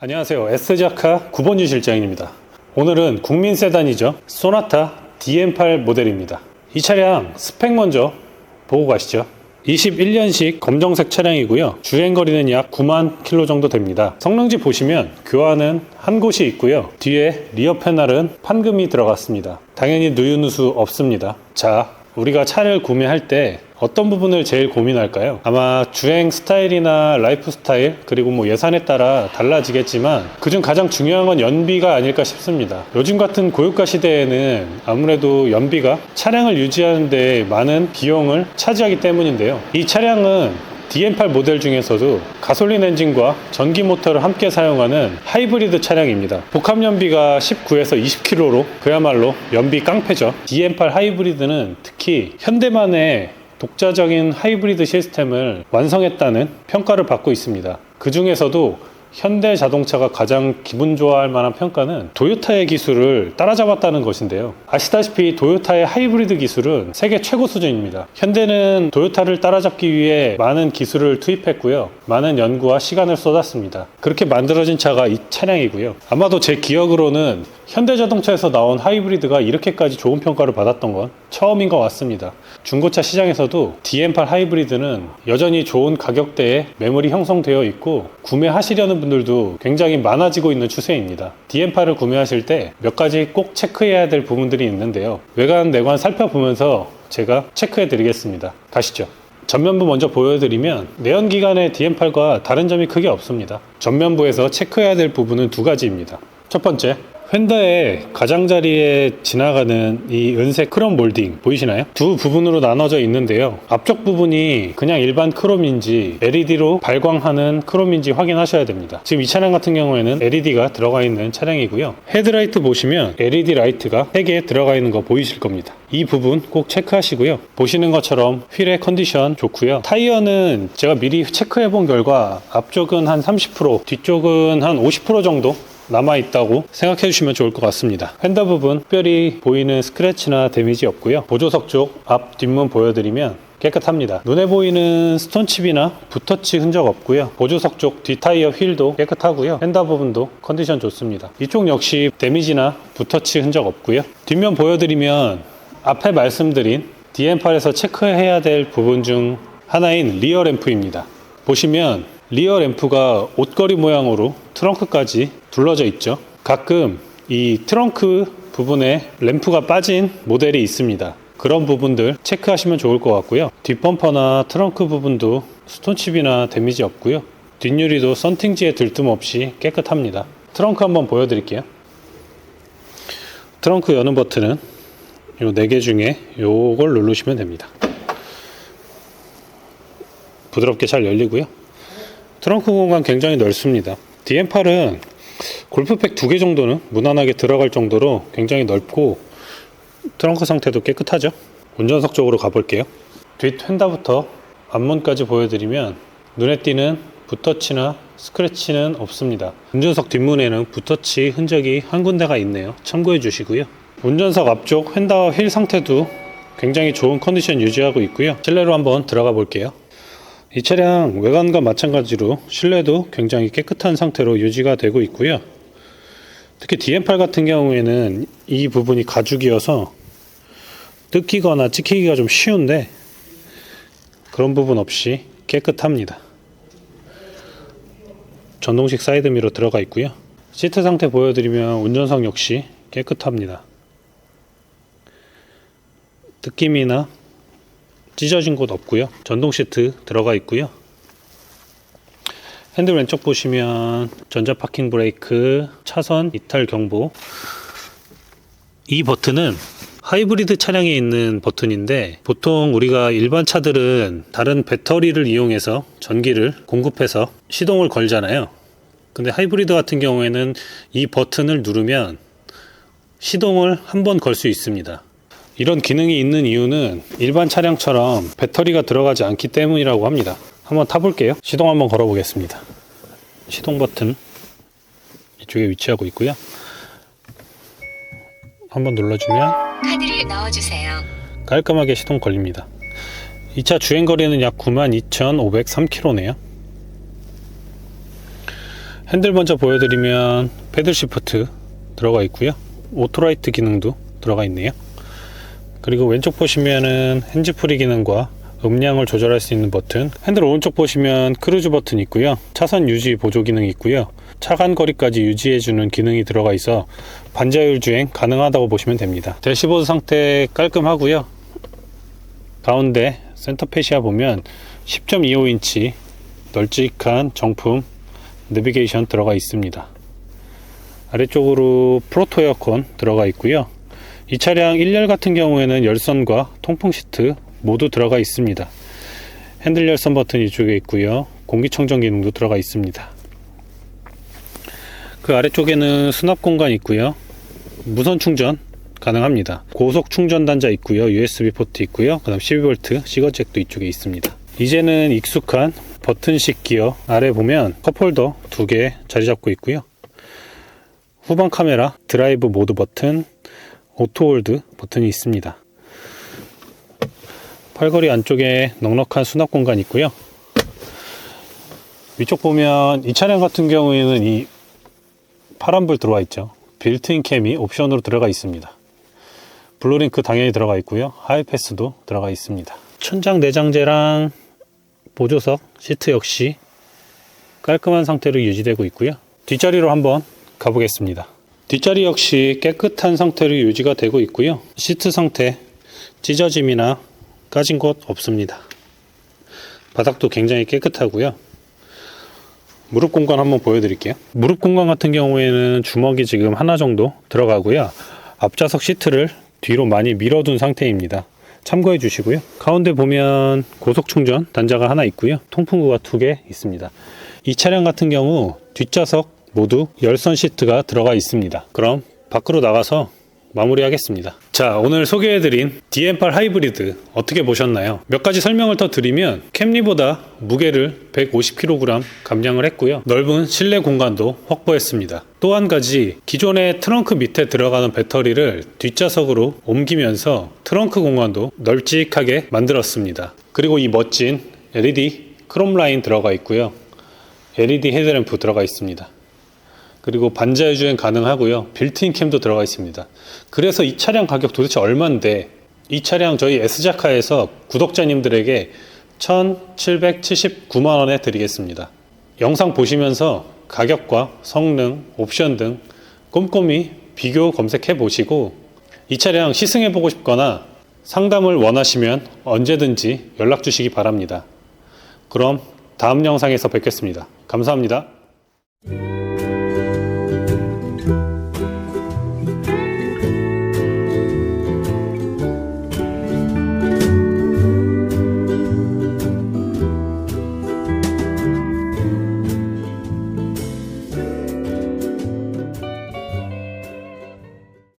안녕하세요. S자카 9번주 실장입니다. 오늘은 국민 세단이죠. 소나타 DM8 모델입니다. 이 차량 스펙 먼저 보고 가시죠. 21년식 검정색 차량이고요. 주행거리는 약 9만 킬로 정도 됩니다. 성능지 보시면 교환은 한 곳이 있고요. 뒤에 리어 패널은 판금이 들어갔습니다. 당연히 누유누수 없습니다. 자, 우리가 차를 구매할 때 어떤 부분을 제일 고민할까요? 아마 주행 스타일이나 라이프 스타일 그리고 뭐 예산에 따라 달라지겠지만 그중 가장 중요한 건 연비가 아닐까 싶습니다. 요즘 같은 고유가 시대에는 아무래도 연비가 차량을 유지하는데 많은 비용을 차지하기 때문인데요. 이 차량은 DM8 모델 중에서도 가솔린 엔진과 전기 모터를 함께 사용하는 하이브리드 차량입니다. 복합 연비가 19에서 20km로 그야말로 연비 깡패죠. DM8 하이브리드는 특히 현대만의 독자적인 하이브리드 시스템을 완성했다는 평가를 받고 있습니다. 그 중에서도 현대 자동차가 가장 기분 좋아할 만한 평가는 도요타의 기술을 따라잡았다는 것인데요. 아시다시피 도요타의 하이브리드 기술은 세계 최고 수준입니다. 현대는 도요타를 따라잡기 위해 많은 기술을 투입했고요. 많은 연구와 시간을 쏟았습니다. 그렇게 만들어진 차가 이 차량이고요. 아마도 제 기억으로는 현대자동차에서 나온 하이브리드가 이렇게까지 좋은 평가를 받았던 건 처음인 것 같습니다. 중고차 시장에서도 DM8 하이브리드는 여전히 좋은 가격대에 매물이 형성되어 있고 구매하시려는 분들도 굉장히 많아지고 있는 추세입니다. DM8을 구매하실 때 몇 가지 꼭 체크해야 될 부분들이 있는데요. 외관, 내관 살펴보면서 제가 체크해 드리겠습니다. 가시죠. 전면부 먼저 보여드리면 내연기관의 DM8과 다른 점이 크게 없습니다. 전면부에서 체크해야 될 부분은 두 가지입니다. 첫 번째, 휀더의 가장자리에 지나가는 이 은색 크롬 몰딩 보이시나요? 두 부분으로 나눠져 있는데요. 앞쪽 부분이 그냥 일반 크롬인지 LED로 발광하는 크롬인지 확인하셔야 됩니다. 지금 이 차량 같은 경우에는 LED가 들어가 있는 차량이고요. 헤드라이트 보시면 LED 라이트가 3개 들어가 있는 거 보이실 겁니다. 이 부분 꼭 체크하시고요. 보시는 것처럼 휠의 컨디션 좋고요. 타이어는 제가 미리 체크해 본 결과 앞쪽은 한 30%, 뒤쪽은 한 50% 정도 남아 있다고 생각해 주시면 좋을 것 같습니다. 휀더 부분 특별히 보이는 스크래치나 데미지 없고요. 보조석 쪽 앞 뒷문 보여드리면 깨끗합니다. 눈에 보이는 스톤칩이나 붓터치 흔적 없고요. 보조석 쪽 뒷타이어 휠도 깨끗하고요. 휀더 부분도 컨디션 좋습니다. 이쪽 역시 데미지나 붓터치 흔적 없고요. 뒷면 보여드리면 앞에 말씀드린 DM8에서 체크해야 될 부분 중 하나인 리어 램프입니다. 보시면 리어 램프가 옷걸이 모양으로 트렁크까지 둘러져 있죠. 가끔 이 트렁크 부분에 램프가 빠진 모델이 있습니다. 그런 부분들 체크하시면 좋을 것 같고요. 뒷범퍼나 트렁크 부분도 스톤칩이나 데미지 없고요. 뒷유리도 썬팅지에 들뜸 없이 깨끗합니다. 트렁크 한번 보여드릴게요. 트렁크 여는 버튼은 요네개 중에 요걸 누르시면 됩니다. 부드럽게 잘 열리고요. 트렁크 공간 굉장히 넓습니다. DM8은 골프백 두 개 정도는 무난하게 들어갈 정도로 굉장히 넓고 트렁크 상태도 깨끗하죠. 운전석 쪽으로 가볼게요. 뒷 휀다부터 앞문까지 보여드리면 눈에 띄는 붓터치나 스크래치는 없습니다. 운전석 뒷문에는 붓터치 흔적이 한 군데가 있네요. 참고해 주시고요. 운전석 앞쪽 휀다와 휠 상태도 굉장히 좋은 컨디션 유지하고 있고요. 실내로 한번 들어가 볼게요. 이 차량 외관과 마찬가지로 실내도 굉장히 깨끗한 상태로 유지가 되고 있고요. 특히 DM8 같은 경우에는 이 부분이 가죽이어서 뜯기거나 찍히기가 좀 쉬운데 그런 부분 없이 깨끗합니다. 전동식 사이드미러 들어가 있고요. 시트 상태 보여드리면 운전석 역시 깨끗합니다. 느낌이나 찢어진 곳 없고요. 전동 시트 들어가 있고요. 핸들 왼쪽 보시면 전자 파킹 브레이크, 차선 이탈 경보. 이 버튼은 하이브리드 차량에 있는 버튼인데 보통 우리가 일반 차들은 다른 배터리를 이용해서 전기를 공급해서 시동을 걸잖아요. 근데 하이브리드 같은 경우에는 이 버튼을 누르면 시동을 한 번 걸 수 있습니다. 이런 기능이 있는 이유는 일반 차량처럼 배터리가 들어가지 않기 때문이라고 합니다. 한번 타볼게요. 시동 한번 걸어보겠습니다. 시동 버튼 이쪽에 위치하고 있고요. 한번 눌러주면 카드를 넣어주세요. 깔끔하게 시동 걸립니다. 이 차 주행 거리는 약 92,503km네요. 핸들 먼저 보여드리면 패들 시프트 들어가 있고요. 오토라이트 기능도 들어가 있네요. 그리고 왼쪽 보시면은 핸즈프리 기능과 음량을 조절할 수 있는 버튼. 핸들 오른쪽 보시면 크루즈 버튼 있고요. 차선 유지 보조 기능이 있고요. 차간 거리까지 유지해주는 기능이 들어가 있어 반자율 주행 가능하다고 보시면 됩니다. 대시보드 상태 깔끔하고요. 가운데 센터 페시아 보면 10.25인치 널찍한 정품 내비게이션 들어가 있습니다. 아래쪽으로 프로토 에어컨 들어가 있고요 이 차량 1열 같은 경우에는 열선과 통풍 시트 모두 들어가 있습니다. 핸들 열선 버튼 이쪽에 있고요. 공기청정 기능도 들어가 있습니다. 그 아래쪽에는 수납 공간 있고요. 무선 충전 가능합니다. 고속 충전 단자 있고요. USB 포트 있고요. 그다음 12V 시거잭도 이쪽에 있습니다. 이제는 익숙한 버튼식 기어 아래 보면 컵홀더 두 개 자리 잡고 있고요. 후방 카메라, 드라이브 모드 버튼, 오토홀드 버튼이 있습니다. 팔걸이 안쪽에 넉넉한 수납 공간 있고요. 위쪽 보면 이 차량 같은 경우에는 이 파란불 들어와 있죠. 빌트인 캠이 옵션으로 들어가 있습니다. 블루링크 당연히 들어가 있고요. 하이패스도 들어가 있습니다. 천장 내장재랑 보조석, 시트 역시 깔끔한 상태로 유지되고 있고요. 뒷자리로 한번 가보겠습니다. 뒷자리 역시 깨끗한 상태로 유지가 되고 있고요. 시트 상태 찢어짐이나 까진 곳 없습니다. 바닥도 굉장히 깨끗하고요. 무릎 공간 한번 보여드릴게요. 무릎 공간 같은 경우에는 주먹이 지금 하나 정도 들어가고요. 앞좌석 시트를 뒤로 많이 밀어둔 상태입니다. 참고해 주시고요. 가운데 보면 고속 충전 단자가 하나 있고요. 통풍구가 두 개 있습니다. 이 차량 같은 경우 뒷좌석 모두 열선 시트가 들어가 있습니다. 그럼 밖으로 나가서 마무리하겠습니다. 자, 오늘 소개해드린 DM8 하이브리드 어떻게 보셨나요? 몇 가지 설명을 더 드리면 캠리보다 무게를 150kg 감량을 했고요. 넓은 실내 공간도 확보했습니다. 또 한 가지 기존의 트렁크 밑에 들어가는 배터리를 뒷좌석으로 옮기면서 트렁크 공간도 널찍하게 만들었습니다. 그리고 이 멋진 LED 크롬 라인 들어가 있고요. LED 헤드램프 들어가 있습니다. 그리고 반자율 주행 가능하고요. 빌트인 캠도 들어가 있습니다. 그래서 이 차량 가격 도대체 얼마인데 이 차량 저희 S자카에서 구독자님들에게 1,779만 원에 드리겠습니다. 영상 보시면서 가격과 성능, 옵션 등 꼼꼼히 비교 검색해 보시고 이 차량 시승해 보고 싶거나 상담을 원하시면 언제든지 연락 주시기 바랍니다. 그럼 다음 영상에서 뵙겠습니다. 감사합니다. Thank you.